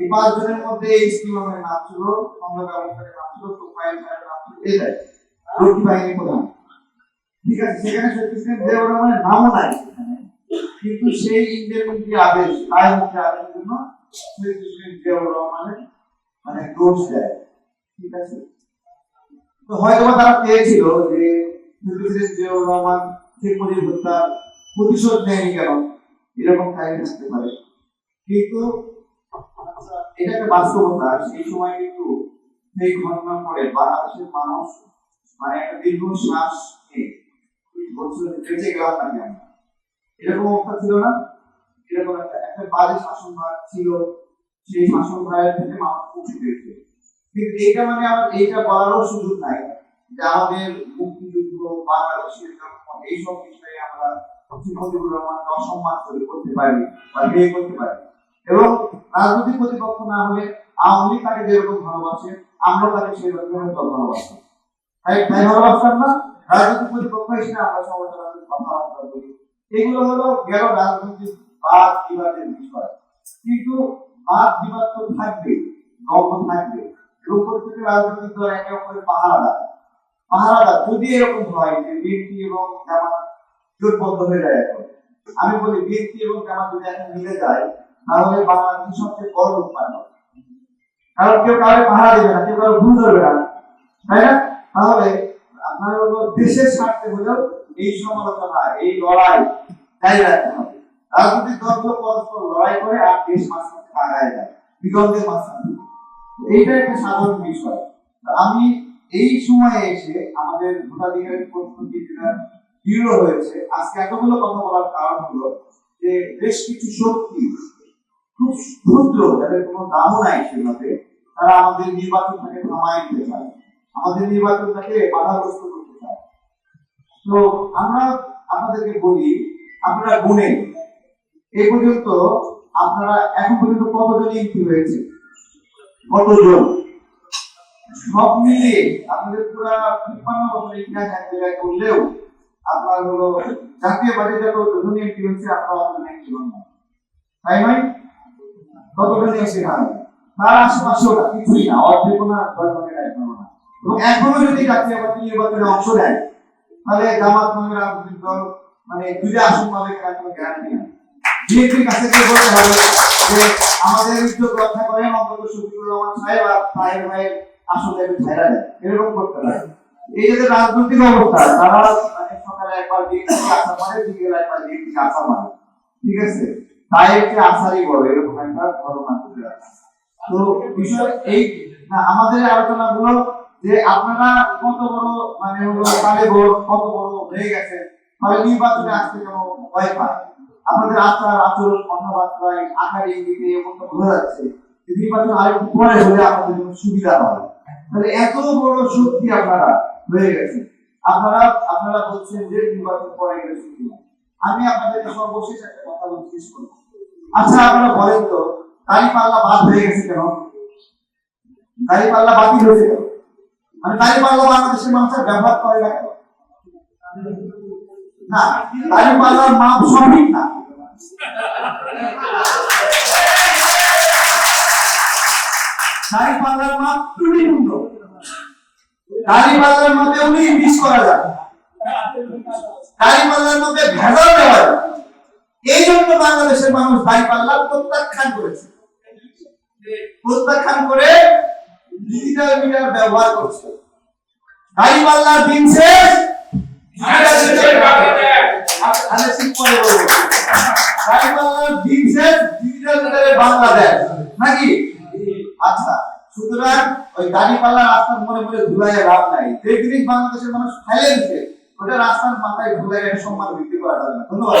এই পাঁচজনের মধ্যে এই ইসলামের নাম ছিল খন্দকার আনসারের নাম ছিল তোফায়েল খানের নাম ছিল এটাই রক্ষী বাহিনী প্রধান। ঠিক আছে, সেখানে প্রেসিডেন্ট জিয়াউর রহমানের নামও নাই কিন্তু সেই ইন্ডিয়ান আদেশ, আয় হচ্ছে আদেশের জন্য শহীদ প্রেসিডেন্ট জিয়াউর রহমানের মানে দোষ দেয়। ঠিক আছে? তো হয়তো তারা চেয়েছিল যে প্রেসিডেন্ট জিয়াউর রহমান শেখ মুজিব হত্যার প্রতিশোধ নেয়নি কেন? এরকম কাহিনী থাকতে পারে। কিন্তু এটা একটা বাস্তবতা। সেই সময় কিন্তু সেই ঘটনার পরে বাংলাদেশের মানুষ মানে একটা দীর্ঘ শ্বাস নিয়ে বেঁচে গেলাম না কেন? এরকম অবস্থা ছিল না? এরকম একটা একটা বাজে শাসন ভাগ ছিল। সেই শাসন ভাগের থেকে মানুষ মুক্তি কিন্তু এইটা মানে আমার, এইটা বলারও সুযোগ নাই যে আমাদের মুক্তিযুদ্ধ, বাংলাদেশের এইসব বিষয়ে আমরা অসম্মান করে, করতে পারি বা বিয়ে করতে পারি। এবং রাজনৈতিক প্রতিপক্ষ না হলে আওয়ামী লীগ তাকে যেরকম ভালোবাসে আমরা তাকে সেরকম ভালোবাসতাম তাই তাই ভালোবাসতাম না রাজনৈতিক প্রতিপক্ষ হিসেবে আমরা বলি এগুলো হলো গেল রাজনৈতিক বাদ বিবাদের বিষয়। কিন্তু বাদ বিবাদ তো থাকবে গল্প থাকবে। এবং রাজনৈতিক দল একে অপরের পাহারাদার। পাহারাদার, যদি এরকম হয় যে বিএনপি এবং জামাত জোটবদ্ধ হয়ে যায় এখন। আমি বলি, বিএনপি এবং জামাত যদি এখন মিলে যায় তাহলে বাংলাদেশের সবচেয়ে বড়। কারণ কেউ কারও পাহারা দেবে না, কেউ কারও ভুল ধরবে না। তাই না? তাহলে আপনার দেশের স্বার্থে হলেও এই সমালোচনা এই লড়াই জারি রাখতে হবে। রাজনৈতিক পরস্পর লড়াই করে আর দেশ যায় মাঝখানে এইটা একটা সাধারণ বিষয়। আমি এই সময়ে এসে আমাদের ভোটাধিকারের প্রস্তুতি যেটা দৃঢ় হয়েছে, আজকে এতগুলো কথা বলার কারণ হলো যে বেশ কিছু শক্তি ক্ষুদ্র, যাদের কোনো দামও নাই সেভাবে, তারা আমাদের নির্বাচনটাকে থামায় দিতে চায়। আমাদের নির্বাচনটাকে বাধাগ্রস্ত করতে চায়। তো আমরা আপনাদেরকে বলি, আপনারা গুনে। এই পর্যন্ত আপনারা এখন পর্যন্ত কতজন এমপি হয়েছে? কতজন? সব মিলিয়ে আপনাদের পুরা তিপ্পান্ন বছর ইতিহাস এক জায়গায় করলেও আপনার হলো জাতীয় বাজেটে যতজন এমপি হচ্ছে আপনারা অতজন এমপি হন তাই নয়? কতজন এসে হয় তার আশেপাশেও না কিছুই না অর্ধেক না দশ ভাগের এক ভাগও না। এবং এখনও যদি জাতীয় পার্টি নির্বাচনে অংশ নেয়, তাহলে জামাত নামে রাজনৈতিক দল মানে দুইটা আসন পাবে কিনা কোনো গ্যারান্টি নেই। বিএনপির কাছে গিয়ে বলতে হবে যে, আমাদের উদ্যোগ রক্ষা করেন অন্তত শফিকুর রহমান সাহেব আর তাহের ভাইয়ের আসলে একটু ছাইরা দেয়, এরকম করতে পারে। এই যে রাজনৈতিক অবস্থা, তারা মানে সকালে একবার বিএনপি আসা মারে বিকেলে একবার বিএনপি আসা মারে ঠিক আছে? তাই একটি আশারই বড় এরকম একটা ঘটনা ঘটে আছে। তো বিষয় এই আমাদের আলোচনা গুলো যে আপনারা কত বড় মানে ভোট, কত বড় হয়ে গেছে ফলে নির্বাচনে আসতে ভয় পায় আপনাদের আচার, আচরণ কথাবার্তায় আকার ইঙ্গিতে এমন বোঝা যাচ্ছে নির্বাচন আরেকটু পরে হলে আপনাদের জন্য সুবিধা হয় তাহলে এত বড় শক্তি আপনারা হয়ে গেছে আপনারা আপনারা বলছেন যে নির্বাচন পরে সুবিধা আমি আপনাদেরকে সর্বশেষ একটা কথা শেষ করব। আচ্ছা আপনারা বলেন তো দাড়ি পাল্লা বাদ হয়ে গেছে কেন? দাড়ি পাল্লা বাতিল হয়েছে কেন? মানে দাড়ি পাল্লা বাংলাদেশের মানুষের ব্যবহার করে না কেন? না পাল্লার মাপ সঠিক না। পাল্লার মাপ ত্রুটিপূর্ণ। মধ্যে উনি মিস করা যায়। পাল্লার মধ্যে ভেজাল দেওয়া যায়। এই জন্য বাংলাদেশের মানুষ দাড়ি পাল্লা প্রত্যাখ্যান করেছে। প্রত্যাখ্যান করে ডিজিটাল মিডিয়ার ব্যবহার করছে। দাড়ি পাল্লার দিন শেষ। বাংলাদেশ নাকি? আচ্ছা সুতরাং ওই দাড়ি পাল্লা রাস্তার মনে মনে ধুলাইয়ে লাভ নাই। বাংলাদেশের মানুষ খাইয়ে দিচ্ছে রাস্তার মাথায় ঘুরে সম্মান বৃদ্ধি করা যাবে ধন্যবাদ।